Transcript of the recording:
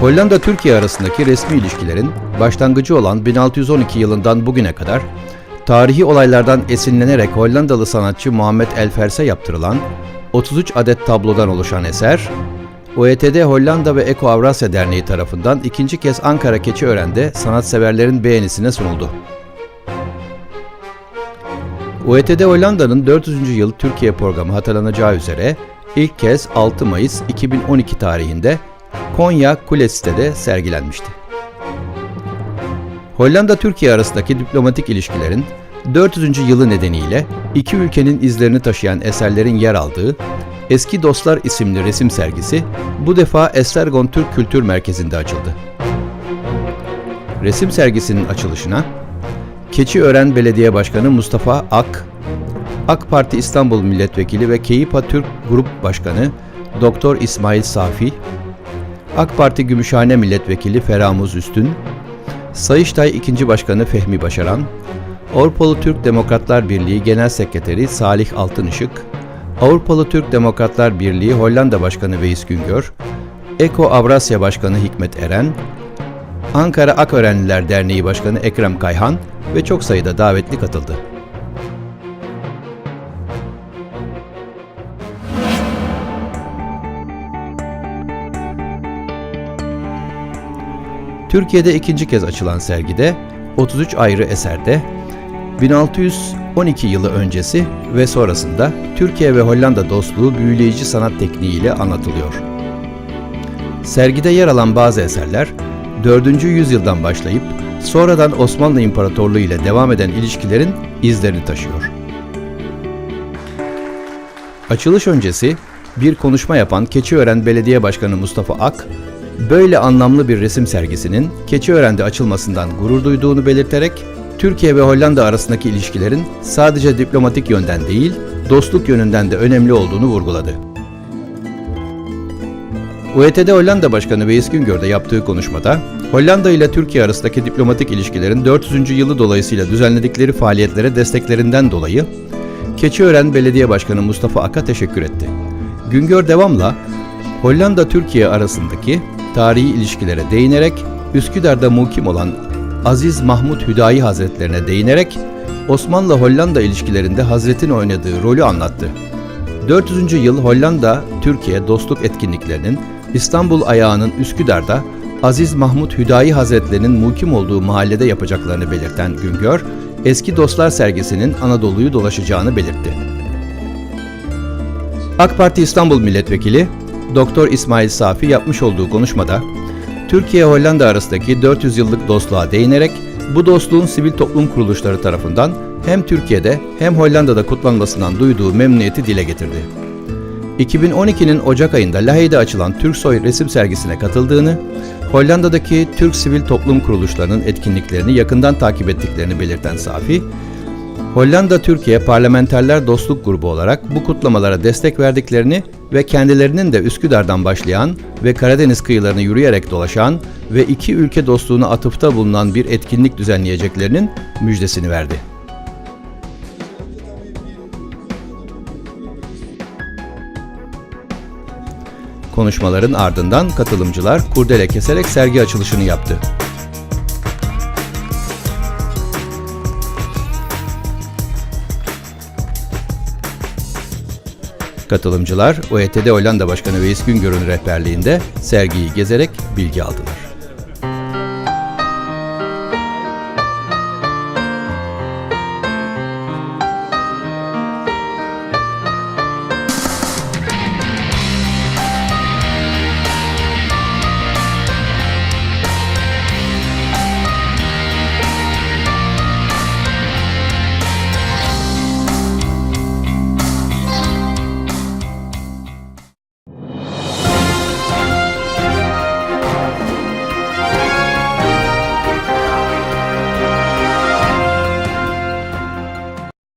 Hollanda-Türkiye arasındaki resmi ilişkilerin başlangıcı olan 1612 yılından bugüne kadar tarihi olaylardan esinlenerek Hollandalı sanatçı Muhammed Elfers'e yaptırılan 33 adet tablodan oluşan eser, OETD Hollanda ve Eko Avrasya Derneği tarafından ikinci kez Ankara Keçiören'de sanatseverlerin beğenisine sunuldu. OETD Hollanda'nın 400. yıl Türkiye programı hatırlanacağı üzere ilk kez 6 Mayıs 2012 tarihinde Konya Kulesite'de sergilenmişti. Hollanda-Türkiye arasındaki diplomatik ilişkilerin 400. yılı nedeniyle iki ülkenin izlerini taşıyan eserlerin yer aldığı Eski Dostlar isimli resim sergisi bu defa Estergon Türk Kültür Merkezi'nde açıldı. Resim sergisinin açılışına Keçiören Belediye Başkanı Mustafa Ak, AK Parti İstanbul Milletvekili ve Keypa Türk Grup Başkanı Doktor İsmail Safi, AK Parti Gümüşhane Milletvekili Feramuz Üstün, Sayıştay 2. Başkanı Fehmi Başaran, Avrupalı Türk Demokratlar Birliği Genel Sekreteri Salih Altınışık, Avrupalı Türk Demokratlar Birliği Hollanda Başkanı Veys Güngör, Eko Avrasya Başkanı Hikmet Eren, Ankara Aköğrenliler Derneği Başkanı Ekrem Kayhan ve çok sayıda davetli katıldı. Türkiye'de ikinci kez açılan sergide 33 ayrı eserde 1612 yılı öncesi ve sonrasında Türkiye ve Hollanda dostluğu büyüleyici sanat tekniğiyle anlatılıyor. Sergide yer alan bazı eserler 4. yüzyıldan başlayıp sonradan Osmanlı İmparatorluğu ile devam eden ilişkilerin izlerini taşıyor. Açılış öncesi bir konuşma yapan Keçiören Belediye Başkanı Mustafa Ak, böyle anlamlı bir resim sergisinin Keçiören'de açılmasından gurur duyduğunu belirterek, Türkiye ve Hollanda arasındaki ilişkilerin sadece diplomatik yönden değil, dostluk yönünden de önemli olduğunu vurguladı. UETD Hollanda Başkanı Veys Güngör de yaptığı konuşmada, Hollanda ile Türkiye arasındaki diplomatik ilişkilerin 400. yılı dolayısıyla düzenledikleri faaliyetlere desteklerinden dolayı Keçiören Belediye Başkanı Mustafa Ak'a teşekkür etti. Güngör devamla Hollanda-Türkiye arasındaki tarihi ilişkilere değinerek Üsküdar'da mukim olan Aziz Mahmut Hüdayi Hazretlerine değinerek Osmanlı-Hollanda ilişkilerinde Hazretin oynadığı rolü anlattı. 400. yıl Hollanda-Türkiye dostluk etkinliklerinin İstanbul ayağının Üsküdar'da Aziz Mahmut Hüdayi Hazretlerinin mukim olduğu mahallede yapacaklarını belirten Güngör, Eski Dostlar sergisinin Anadolu'yu dolaşacağını belirtti. AK Parti İstanbul Milletvekili Doktor İsmail Safi yapmış olduğu konuşmada Türkiye-Hollanda arasındaki 400 yıllık dostluğa değinerek bu dostluğun sivil toplum kuruluşları tarafından hem Türkiye'de hem Hollanda'da kutlanmasından duyduğu memnuniyeti dile getirdi. 2012'nin Ocak ayında Lahey'de açılan Türksoy resim sergisine katıldığını, Hollanda'daki Türk sivil toplum kuruluşlarının etkinliklerini yakından takip ettiklerini belirten Safi, Hollanda-Türkiye Parlamenterler Dostluk Grubu olarak bu kutlamalara destek verdiklerini ve kendilerinin de Üsküdar'dan başlayan ve Karadeniz kıyılarını yürüyerek dolaşan ve iki ülke dostluğuna atıfta bulunan bir etkinlik düzenleyeceklerinin müjdesini verdi. Konuşmaların ardından katılımcılar kurdele keserek sergi açılışını yaptı. Katılımcılar OETD Hollanda Başkanı Veys Güngör'ün rehberliğinde sergiyi gezerek bilgi aldılar.